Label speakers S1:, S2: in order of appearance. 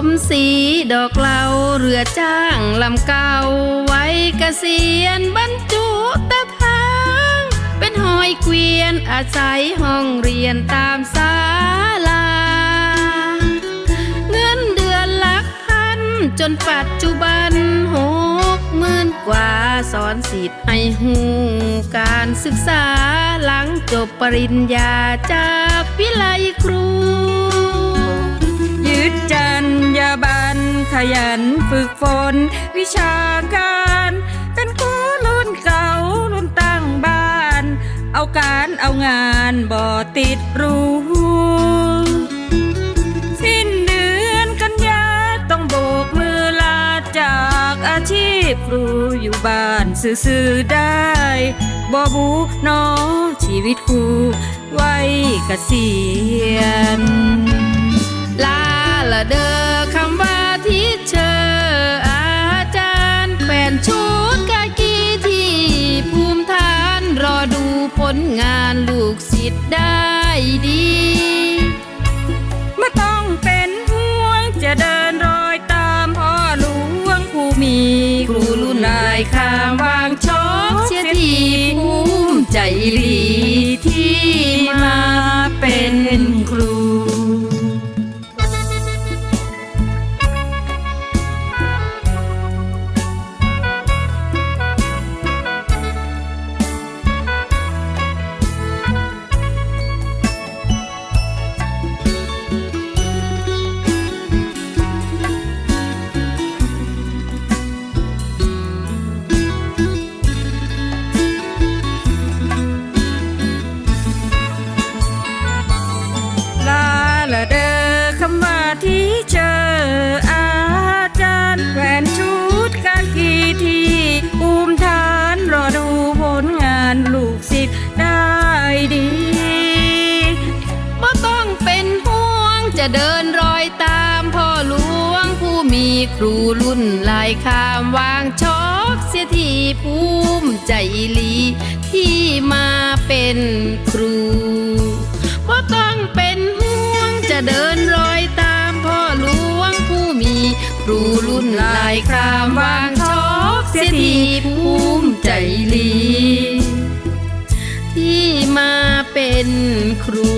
S1: ผมสีดอกเหลาเรือจ้างลำเก่าไว้เกษียณบรรจุตะทาง เป็นหอยเกวียนอาศัยห้องเรียนตามศาลา เงินเดือนหลักพัน จนปัจจุบันหกหมื่นกว่าสอนสิทธิ์ให้หูการศึกษาหลังจบปริญญาจากวิไลครู
S2: ยันฝึกฝน วิชาการ เป็นครูรุ่นเก่ารุ่นตั้งบ้าน เอาการเอางานบ่ติดรูสิ้นเดือนกันยาต้องโบกมือลาจากอาชีพครูอยู่บ้านซื่อๆได้บ่บูเนอชีวิตครูไว้เกษียณ
S1: ลูกศิษย์ได้ดี
S2: ไม่ต้องเป็นห่วงจะเดินรอยตามพ่อหลวงผู้มี
S1: ครูรุ่นนายข้ามวางชอกเสียทีภูมิใจลี ครูรุ่นลายคามวางชอกเสียทีภูมิใจหลีที่มาเป็นครูบ่ต้องเป็นห่วงจะเดินรอยตามพ่อหลวงผู้มี ครูรุ่นลายคามวางชอกเสียทีภูมิใจหลีที่มาเป็นครู